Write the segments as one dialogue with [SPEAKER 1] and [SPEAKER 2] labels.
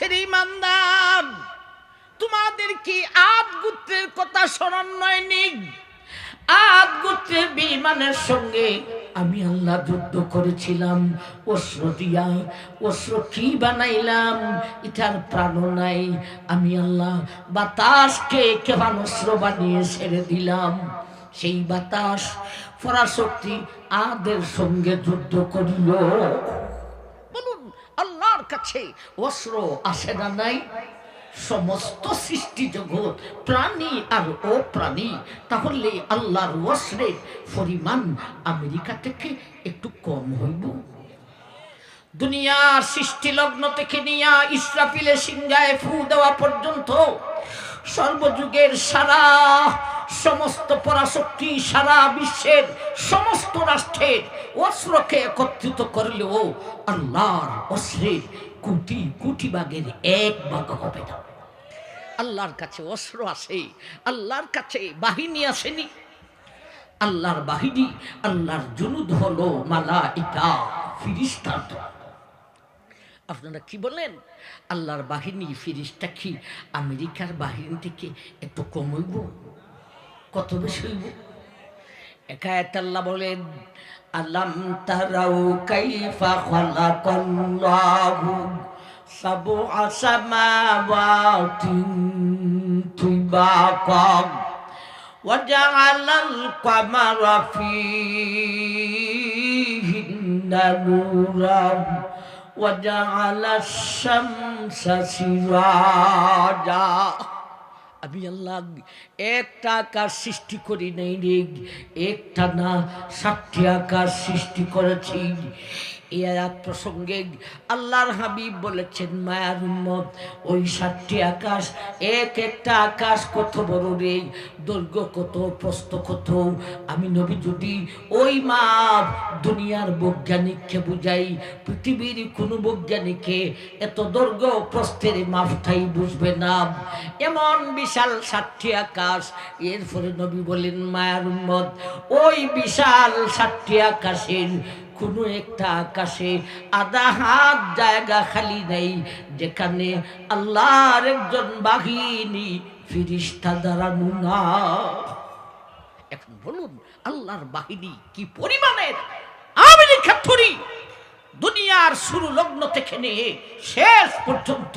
[SPEAKER 1] দেশের ইমানদার। তোমাদের কি আদ গুত্রের কথা স্মরণ নয়নি আদ গোত্রের বিমানের সঙ্গে আমি আল্লাহ যুদ্ধ করেছিলাম। অস্ত্র দিয়া অস্ত্র কি বানাইলাম? এটার প্রাণ নাই। আমি আল্লাহ বাতাসকে কেমন অস্ত্র বানিয়ে ছেড়ে দিলাম। সেই বাতাস পরাশক্তি আদের সঙ্গে যুদ্ধ করিল। কাছে অস্ত্র আসে না নাই। সমস্ত সৃষ্টি জগৎ প্রাণী আর অপ্রাণী। তাহলে আল্লাহর অস্ত্রের পরিমাণ আমেরিকা থেকে একটু কম হইব। দুনিয়ার সৃষ্টি লগ্ন থেকে নিয়ে ইসরাফিলে সিংহায় ফু দেওয়া পর্যন্ত সর্বযুগের সারা, সমস্ত পরাশক্তি সারা বিশ্বের সমস্ত রাষ্ট্রের অস্ত্রকে একত্রিত করলেও আল্লাহর অস্ত্রের কোটি কোটি বাঘের এক ভাগ হবে না। আল্লাহর কাছে অস্ত্র আছে, আল্লাহর কাছে বাহিনী আসেনি। আল্লাহর বাহিনী, আল্লাহর জুনুদ হলো মালা ইটা ফিরিস্তার। আপনারা কি বলেন? আল্লাহর বাহিনী, ফিরিস্তা কি আমেরিকার বাহিনী থেকে একটু কম হইব? কত বেশি হইব? একায়ত আল্লাহ বলেন আলাম তারাও কাইফা খালাকাল্লাহু সাবআ সামাওয়াতিন তিবাকা وجعل القمر فيهن نورا وجعل الشمس سراجا আমি আল্লাহ একটা আকাশ সৃষ্টি করি নাই রে একটা না ষাটটি আকাশ সৃষ্টি করেছি। এই আয়াত প্রসঙ্গে আল্লাহর হাবিব বলেছেন মায়ার উম্মত, ওই সাতটি আকাশ, এক একটা আকাশ কত বড় রে, দৈর্ঘ্য কত, প্রস্থ কত? আমি নবী যদি ওই মাপ দুনিয়ার বৈজ্ঞানিককে বুঝাই, পৃথিবীর কোনো বৈজ্ঞানিককে এত দৈর্ঘ্য প্রস্থের মাপটাই বুঝবে না। এমন বিশাল ষাটটি আকাশ, এরপরে নবী বলেন মায়ার উম্মত, ওই বিশাল ষাটটি আকাশের কোনো একটা আকাশে আধা হাত জায়গা খালি নেই, যেখানে আল্লাহর একজন বাহিনী ফিরিস্তা দাঁড়ানো না। এখন বলুন, আল্লাহর বাহিনী কি পরিমাণের আমেরিকা থরি দুনিয়ার শুরু লগ্ন থেকে নিয়ে শেষ পর্যন্ত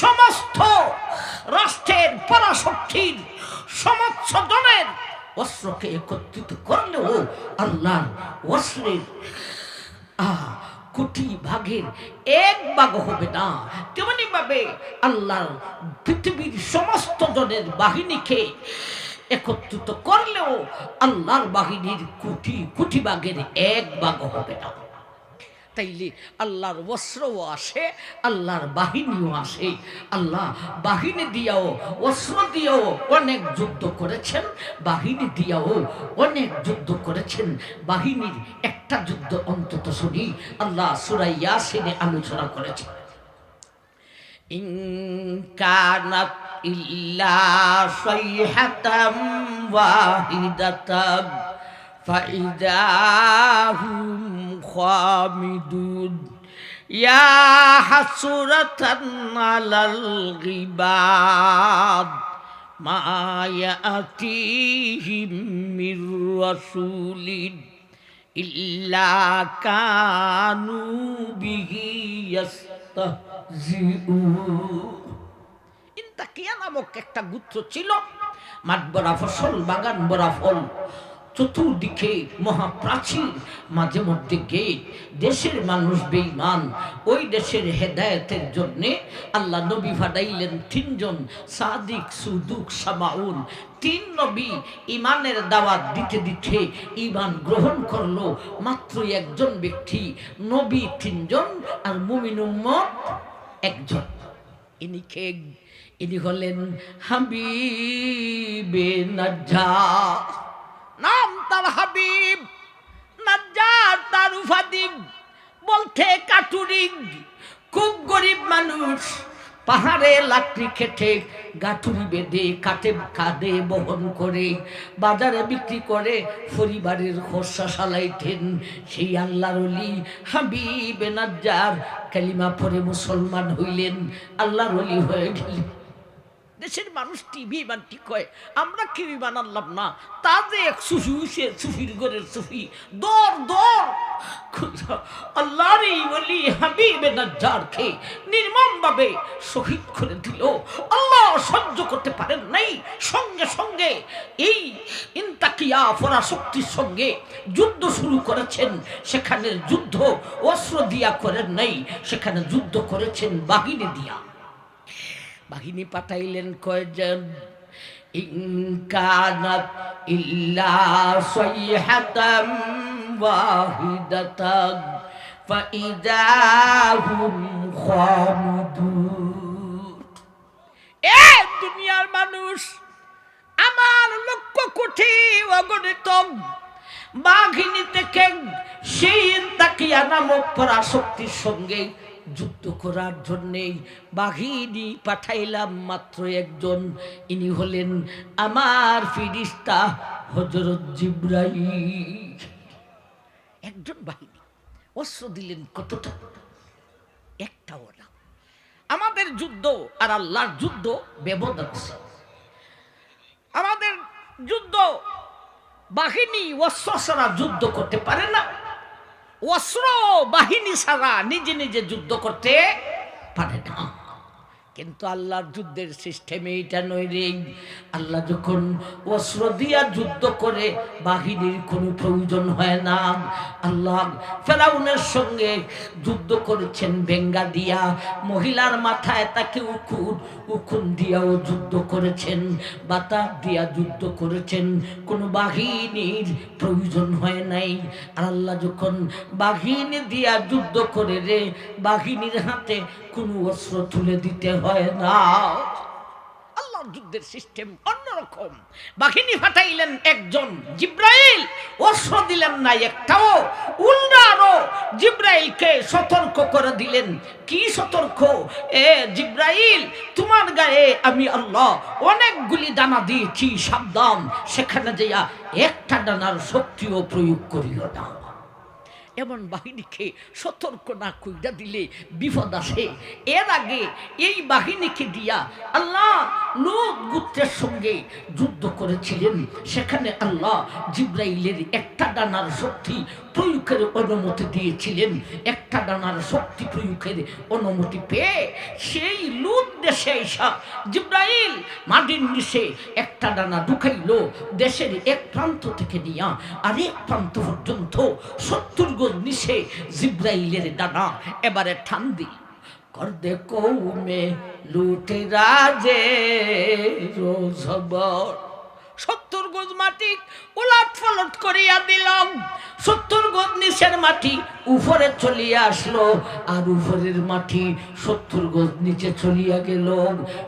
[SPEAKER 1] সমস্ত রাষ্ট্রের পরাশক্তির সমস্ত জনের অস্ত্রকে একত্রিত করলেও আল্লাহর অস্ত্রের কোটি ভাগের এক ভাগ হবে না। তেমনি ভাবে আল্লাহর পৃথিবীর সমস্ত জনের বাহিনীকে একত্রিত করলেও আল্লাহর বাহিনীর কোটি কোটি ভাগের এক ভাগ হবে না। তাইলে আল্লাহর অস্ত্রও আসে, আল্লাহর বাহিনীও আসে। আল্লাহ বাহিনী দিয়াও, অস্ত্র দিয়াও অনেক যুদ্ধ করেছেন, বাহিনী দিয়াও অনেক যুদ্ধ করেছেন। বাহিনীর একটা যুদ্ধ অন্তত শুনি, আল্লাহ সুরাইয়া সেনে আলোচনা করেছেন ইনকানাত ইল্লা সৈহাতাম ওয়াহিদাতাম। فإذا هم خامدون يا حسرة على الغباد ما يأتيهم من رسول إلا كانوا به يستهزئون ইন্তাকিয়া নামক একটা গুত্র ছিল মাঠ বরা ফসল বাগান বরা ফল চতুর্দিকে মহাপ্রাচীর মাঝে মধ্যে গেট, দেশের মানুষ বেঈমান। ওই দেশের হেদায়েতের জন্যে আল্লাহ নবী ফাদাইলেন তিনজন সাদিক, সুদুক, সামাউন। তিন নবী ইমানের দাওয়াত দিতে দিতে ইমান গ্রহণ করল মাত্র একজন ব্যক্তি, নবী তিনজন আর মুমিন একজন। ইনি কে? ইনি হলেন হাবিবে নাজ্জা নাম তার হাবিব, নাজ্জার তার উপাধি বলতে কাটুরিক খুব গরিব মানুষ, পাহাড়ে লাকড়ি খেটে গাঠুরি বেঁধে কাটে কাঁধে বহন করে, বাজারে বিক্রি করে, পরিবারের খরচা সালাইতেন। সেই আল্লাহর অলি হাবিব, নাজ্জার কালিমা পরে মুসলমান হইলেন। আল্লাহর অলি হয়ে গেলেন। দেশের মানুষ টিভি বানটি কয় আমরা কিবি বানালাম না। তা যে এক সুফি উঠে সুফির ঘরের সুফি। দর দর। আল্লাহর বলি হাবিবে নাজ্জারকে নির্মম ভাবে শহীদ করে দিল। আল্লাহ সহ্য করতে পারেন নাই। সঙ্গে সঙ্গে এই ইন্তাকিয়া ফরাশক্তির সঙ্গে যুদ্ধ শুরু করেছেন। সেখানে যুদ্ধ অস্ত্র দিয়া করেন নাই। সেখানে যুদ্ধ করেছেন বাহিনী দিয়া। বাহিনী পাঠাইলেন কয়জন? ইনকানাত ইল্লা সাইহাতাম ওয়াহিদাতান ফাইদাহুম খামুদুন। এ দুনিয়ার মানুষ, আমার লক্ষ কোটি অগণিত বাঘিনী থেকে সেই তাকিয়া নামক পরাশক্তির সঙ্গে যুদ্ধ করার জন্যেই বাঘিনী পাঠাইলাম মাত্র একজন। ইনি হলেন আমার ফিরিস্তা হজরত জিব্রাই একজন বাহিনী, অস্ত্র দিলেন কতটা? একটাও না। আমাদের যুদ্ধ আর আল্লাহর যুদ্ধ ব্যবধান আমাদের যুদ্ধ বাহিনী অস্ত্র ছাড়া যুদ্ধ করতে পারে না। অস্ত্র বাহিনী ছাড়া নিজে নিজে যুদ্ধ করতে পারে না। কিন্তু আল্লাহর যুদ্ধের সিস্টেমে এটা রে। আল্লাহ যখন অস্ত্র দিয়া যুদ্ধ করে, বাহিনীর কোনো প্রয়োজন হয় না। আল্লাহ ফেরাউনের সঙ্গে যুদ্ধ করেছেন বেঙ্গা দিয়া। মহিলার মাথায় তাকে উকুন উকুন দিয়াও যুদ্ধ করেছেন বাতার দিয়া যুদ্ধ করেছেন। কোনো বাহিনীর প্রয়োজন হয় নাই। আর আল্লাহ যখন বাহিনী দিয়া যুদ্ধ করে রে, বাহিনীর হাতে কোনো অস্ত্র তুলে দিতে হয় না। আল্লাহর যুদ্ধের সিস্টেম অন্যরকম। বাহিনী ফাটাইলেন একজন জিব্রাইল অস্ত্র দিলেন না একটাও। আরও জিব্রাইলকে সতর্ক করে দিলেন। কি সতর্ক? এ জিব্রাইল, তোমার গায়ে আমি আল্লাহ অনেকগুলি দানা দিয়েছি, সাবধান। সেখানে যাইয়া একটা ডানার শক্তিও প্রয়োগ করিও না। এমন বাহিনীকে সতর্ক না কইরা দিলে বিপদ আসে। এর আগে এই বাহিনীকে দিয়া আল্লাহ লোক গুত্রের সঙ্গে যুদ্ধ করেছিলেন। সেখানে আল্লাহ জিব্রাইলের একটা ডানার শক্তি প্রয়োগের অনুমতি দিয়েছিলেন। একটা ডানার শক্তি প্রয়োগের অনুমতি পেয়ে সেই লুট দেশে এসা জিব্রাইল মাটির নিচে একটা ডানা ঢুকাইল। দেশের এক প্রান্ত থেকে নিয়া আরেক প্রান্ত পর্যন্ত সত্তর গজ নিচে জিব্রাইলের ডানা এবারে ঠান দিল। কর দে কৌমে লুটে রাজে রোজবর সত্তর গজ মাটি উলট করিয়া দিলাম। সত্তর গজ নিচের মাটি উপরে চলিয়া আসলো আর উপরের মাটি সত্তর গজ নিচে চলিয়া গেল।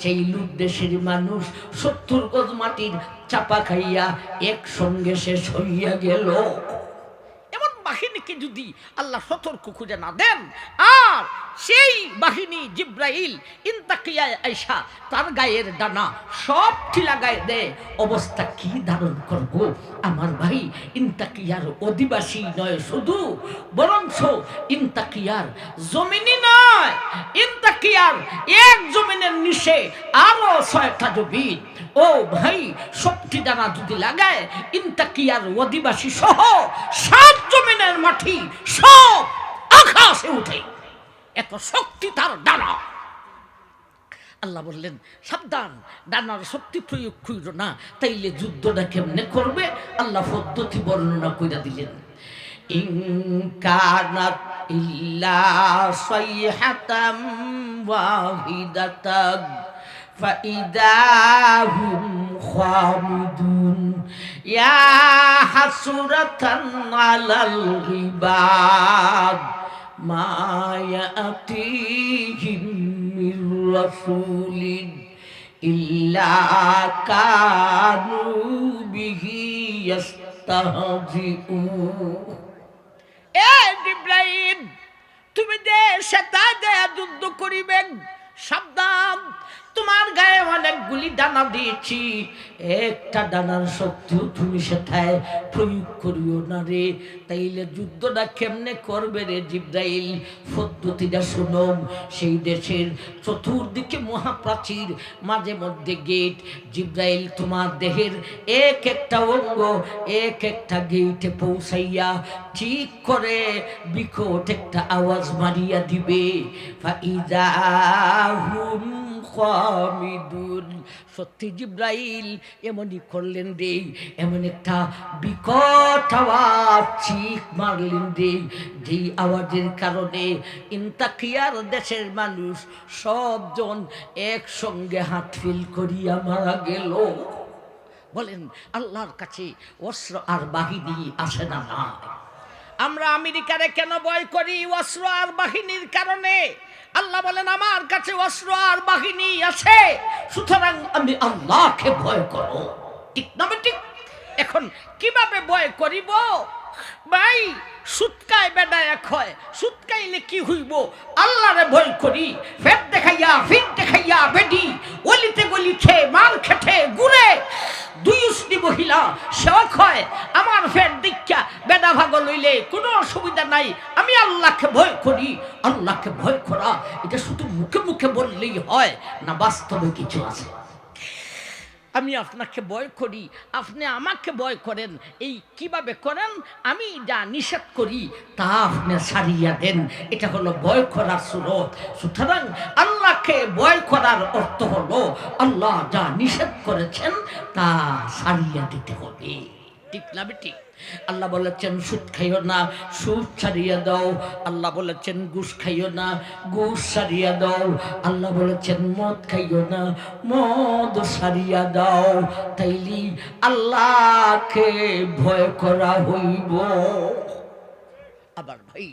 [SPEAKER 1] সেই লুট দেশের মানুষ সত্তর গজ মাটির চাপা খাইয়া একসঙ্গে শেষ হইয়া গেল। বাহিনীকে যদি আল্লাহ সতর্ক খুঁজে না দেন, আর সেই বাহিনী জিব্রাইল ইন্তাকিয়া আইসা তার গায়ের ডানা সব ঠিলা গায়ে দেয়, অবস্থা কি ধারণ করব? আমার ভাই ইন্তাকিয়ার অধিবাসী নয় শুধু, বরঞ্চ ইন্তাকিয়ার জমিনি নয়। ইন্তাকিয়ার এক জমিনের নিচে আরও ছয়টা জমিন। ও ভাই, সবটি দানা যদি লাগায়, ইন্তাকিয়ার অধিবাসী সহ সাত জমিনের মাটি সব আকাশে উঠে এত শক্তি তার ডানা আল্লাহ বললেন সাবধান ডানার শক্তি প্রয়োগ কইর না তাইলে যুদ্ধটা কেমনে করবে আল্লাহ পদ্ধতি বর্ণনা কইরা দিলেন ইনকানাত ইল্লা সাইহাতাম ওয়াহিদাতান فإذا هم خامدون ইয়া হাসুরাতান আলাল গিবাদ মা ইল্লা তুমি যে সেটা যে যুদ্ধ করিবেন সাবধান। অনেকগুলি ডানা দিয়েছি। একটা ডানার শক্তিও তুমি সেথায় প্রয়োগ করিও না রে। তাইলে যুদ্ধটা কেমনে করবে রে জিব্রাইল? পদ্ধতিটা শুনম সেই দেশের চতুর্দিকে মহাপ্রাচীর, মাঝে মধ্যে গেট। জিব্রাইল তোমার দেহের এক একটা অঙ্গ, এক একটা গেটে পৌঁছাইয়া ঠিক করে বিকট একটা আওয়াজ মারিয়া দিবে। ফাইদা হুম খামিদুন সত্যি জিব্রাইল এমনই করলেন রে, এমন একটা বিকট আওয়াজ চিক মারলেন রে। যেই আওয়াজের কারণে ইন্তাকিয়ার দেশের মানুষ সবজন একসঙ্গে হাত ফিল করিয়া মারা গেল। বলেন, আল্লাহর কাছে অস্ত্র আর বাহিনী আসে না আমরা আমেরিকারে কেন ভয় করি অস্ত্র আর বাহিনীর কারণে? আল্লাহ বলেন, আমার কাছে অস্ত্র আর বাহিনী আছে, সুতরাং আমি আল্লাহকে ভয় করো। ঠিক না ঠিক এখন কীভাবে ভয় করিব? ভাই, সুৎকায় বেডায় এক হয়। সুৎকাইলে কি হইব? আল্লাহরে ভয় করি। ফেট দেখাইয়া ফিট দেখাইয়া বেডি গলিতে মার খেটে, গুড়ে দুই উষ্ণি মহিলা সেবক হয় আমার ফের দীক্ষা, বেদা ভাগ লইলে কোনো অসুবিধা নাই। আমি আল্লাহকে ভয় করি, আল্লাহকে ভয় করা, এটা শুধু মুখে মুখে বললেই হয়, না বাস্তবে কিছু আছে। আমি আপনাকে ভয় করি, আপনি আমাকে ভয় করেন। এই কীভাবে করেন? আমি যা নিষেধ করি, তা আপনি সারিয়া দেন। এটা হলো ভয় করার সুরত। সুতরাং আল্লাহকে ভয় করার অর্থ হলো, আল্লাহ যা নিষেধ করেছেন, তা সারিয়া দিতে হবে। ঠিক না ঠিক। আল্লাহ বলেছেন, সুদ খাইও না, সুদ ছাড়িয়ে দাও। আল্লাহ বলেছেন, ঘুষ খাইও না, ঘুষ ছাড়িয়ে দাও। আল্লাহ বলেছেন, মদ খাইও না, মদ ছাড়িয়া দাও। তাইলি আল্লাহকে ভয় করা হইব। আবার ভাই,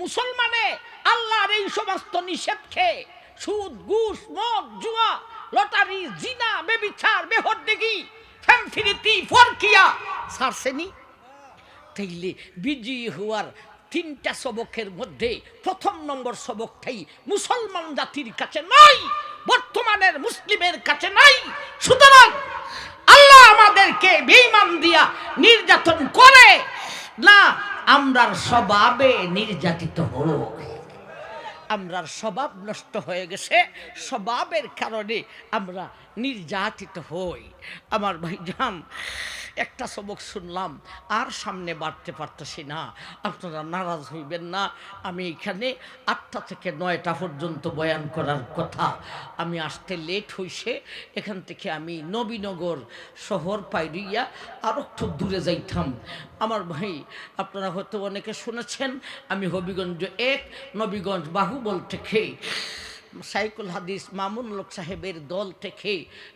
[SPEAKER 1] মুসলমানে আল্লাহর এই সমস্ত নিষেধ খেয়ে সুদ, ঘুষ, মদ, জুয়া, লটারি, জিনা, বেবিচার বেহরদেগি ফ্যামফিরিতি ফরকিয়া সারসেনি তাইলে বিজয়ী হওয়ার তিনটা সবকের মধ্যে প্রথম নম্বর সবকটাই মুসলমান জাতির কাছে নাই, বর্তমানের মুসলিমের কাছে নাই। সুতরাং আল্লাহ আমাদেরকে বেইমান দিয়া নির্যাতন করে। না, আমরার স্বভাবে নির্যাতিত হোক। আমরার স্বভাব নষ্ট হয়ে গেছে, স্বভাবের কারণে আমরা নির্যাতিত হই। আমার ভাই ভাইজান একটা সবক শুনলাম, আর সামনে বাড়তে পারতেছি না। আপনারা নারাজ হইবেন না। আমি এখানে আটটা থেকে নয়টা পর্যন্ত বয়ান করার কথা। আমি আসতে লেট হইছে। এখান থেকে আমি নবীনগর শহর পাইরিয়া আর একটু দূরে যাইতাম। আমার ভাই, আপনারা হয়তো অনেকে শুনেছেন, আমি হবিগঞ্জ এক, নবীগঞ্জ বাহুবল থেকে। সাইকুল হাদিস মামুন লোক সাহেবের দল থেকে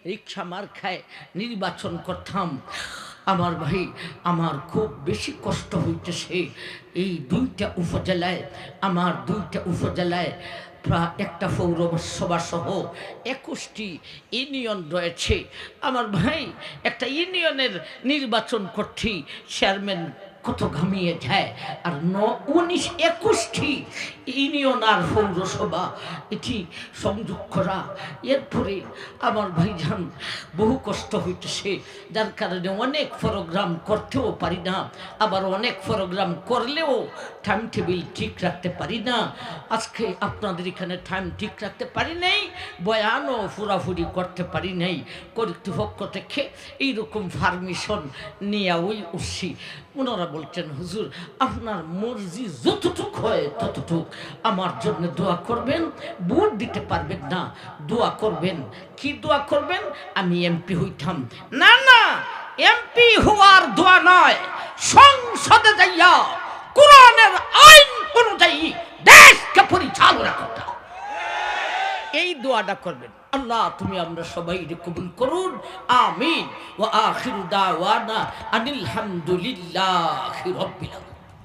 [SPEAKER 1] রিক্সা মার খায় নির্বাচন করতাম। আমার ভাই, আমার খুব বেশি কষ্ট হইতেছে। এই দুইটা উপজেলায়, আমার দুইটা উপজেলায় প্রায় একটা পৌরসভা সহ একুশটি ইউনিয়ন রয়েছে। আমার ভাই একটা ইউনিয়নের নির্বাচন করছি, চেয়ারম্যান কত ঘামিয়ে যায়। আর ন উনিশ একুশটি ইউনিয়ন আর পৌরসভা, এটি সংযোগ করা। এরপরে আমার ভাইজান বহু কষ্ট হইতেছে। যার কারণে অনেক প্রোগ্রাম করতেও পারি না। আবার অনেক প্রোগ্রাম করলেও টাইম টেবিল ঠিক রাখতে পারি না। আজকে আপনাদের এখানে টাইম ঠিক রাখতে পারি নাই, বয়ানও ফুরাফুরি করতে পারি নাই। কর্তৃপক্ষ থেকে এইরকম পারমিশন নিয়ে ওই উঠছি। ওনারা বলছেন, হুজুর, আপনার মর্জি যতটুক হয় ততটুক। আমার জন্য দোয়া করবেন, ভোট দিতে পারবেন না। দোয়া করবেন। কি দোয়া করবেন? আমি এমপি হইতাম। না না এমপি হওয়ার দোয়া নয়। সংসদে যাইয়া কোরআনের আইন অনুযায়ী দেশকে পরিচালনা করতে হবে। এই দোয়াটা করবেন। আল্লাহ, তুমি আমরা সবাই কবুল করুন। আমিন। ও আখির দাওয়ানা আনিল হামদুলিল্লাহ